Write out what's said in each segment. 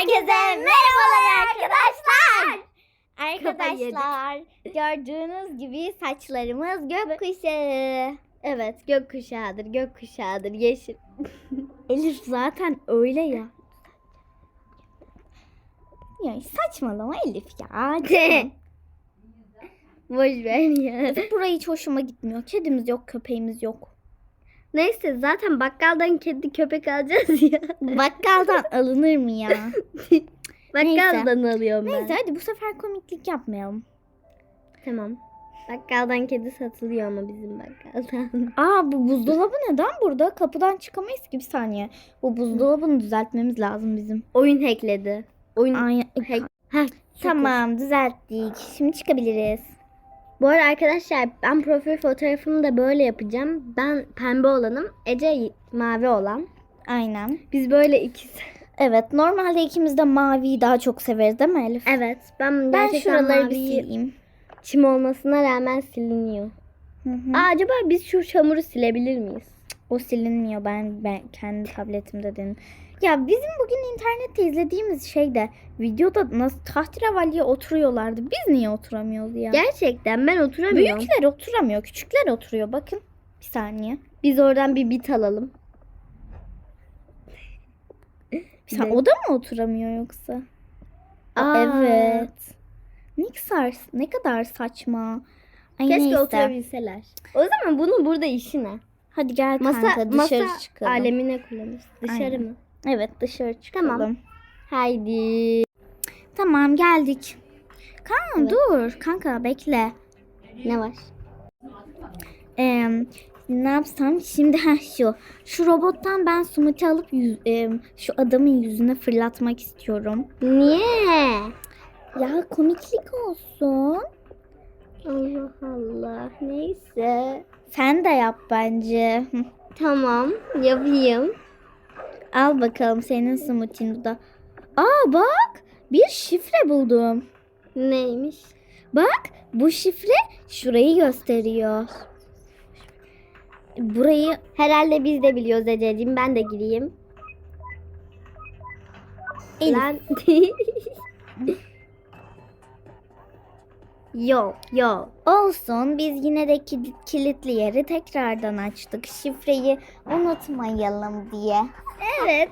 Herkese merhabalar arkadaşlar. Arkadaşlar gördüğünüz gibi saçlarımız gökkuşağı. Evet gökkuşağıdır gökkuşağıdır yeşil. Elif zaten öyle ya. Ya saçmalama Elif ya. Boş ver ya. Burayı hiç hoşuma gitmiyor. Kedimiz yok, köpeğimiz yok. Neyse zaten bakkaldan kedi köpek alacağız ya. Bakkaldan alınır mı ya? bakkaldan alıyorum ben. Neyse hadi bu sefer komiklik yapmayalım. Tamam. Bakkaldan kedi satılıyor ama bizim bakkaldan. Aa bu buzdolabı neden burada? Kapıdan çıkamayız ki bir saniye. Bu buzdolabını düzeltmemiz lazım bizim. Oyun hackledi. Oyun Ay, hack. Heh, tamam düzelttik. Şimdi çıkabiliriz. Bu arada arkadaşlar ben profil fotoğrafımı da böyle yapacağım. Ben pembe olanım. Ece mavi olan. Aynen. Biz böyle ikisi. Evet normalde ikimiz de maviyi daha çok severiz değil mi Elif? Evet ben, Ben şuraları bir maviyi sileyim. çim olmasına rağmen siliniyor. Hı hı. Aa, acaba biz şu çamuru silebilir miyiz? O silinmiyor ben, ben kendi tabletimde dedim. Ya bizim bugün internette izlediğimiz şeyde videoda nasıl tahterevalliye oturuyorlardı. Biz niye oturamıyoruz ya? Gerçekten ben oturamıyorum. Büyükler oturamıyor, küçükler oturuyor. Bakın bir saniye. Biz oradan bir bit alalım. Sen, Ne? o da mı oturamıyor yoksa? Aa, Aa. evet. Ne kadar, ne kadar saçma. Ay Keşke neyse. oturabilseler. O zaman bunu burada işine. Hadi gel Masa, kanka dışarı masa çıkalım. alemine kullanırız. Dışarı Aynen. mı? Evet dışarı çıkalım. Tamam. Haydi. Tamam geldik. Kaan Evet. dur kanka bekle. Ne var? Ee, ne yapsam şimdi ha şu şu robottan ben smoothie alıp yüz, em, şu adamın yüzüne fırlatmak istiyorum. Niye? Ya komiklik olsun. Allah Allah. Neyse. Sen de yap bence. Tamam. Yapayım. Al bakalım senin smoothie'n bu da. Aa bak bir şifre buldum. Neymiş? Bak bu şifre şurayı gösteriyor. Burayı Herhalde biz de biliyoruz Ececiğim. Ben de gireyim. Elif. Lan. yo yo. Olsun biz yine de ki- kilitli yeri tekrardan açtık. Şifreyi unutmayalım diye. Evet.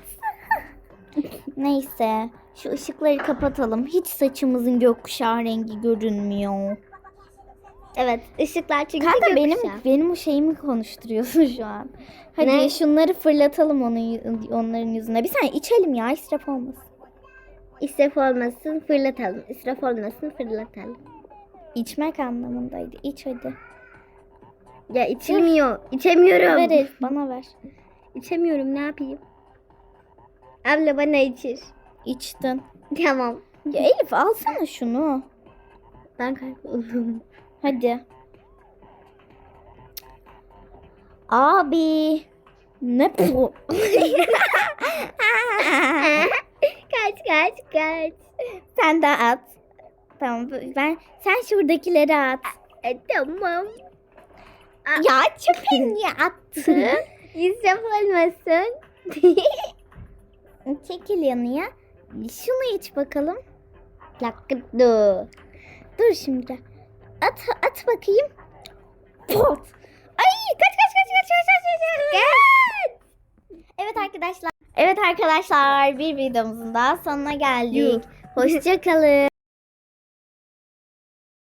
Neyse şu ışıkları kapatalım. Hiç saçımızın gökkuşağı rengi görünmüyor. Evet. ışıklar çünkü Kanka benim gökkuşağı. benim o şeyimi konuşturuyorsun şu an. Hadi Ne? şunları fırlatalım onun onların yüzüne. Bir saniye içelim ya israf olmasın. İsraf olmasın fırlatalım. İsraf olmasın fırlatalım. İçmek anlamındaydı. İç hadi. Ya içilmiyor. İçemiyorum. Ver Elif bana ver. İçemiyorum ne yapayım? Abla bana içir. İçtin. Tamam. Ya Elif alsana şunu. Ben kayboldum. Hadi. Abi. Ne bu? kaç kaç kaç. Sen de at. Tamam ben sen şuradakileri at. E, tamam. ya çöpe niye attın? İsraf olmasın. Çekil yanıya. Şunu iç bakalım. Lakıddu. Dur şimdi. At at bakayım. Pot. Ay kaç kaç kaç kaç kaç kaç kaç. kaç. Evet arkadaşlar. Evet arkadaşlar bir videomuzun daha sonuna geldik. Yuh. Hoşça kalın.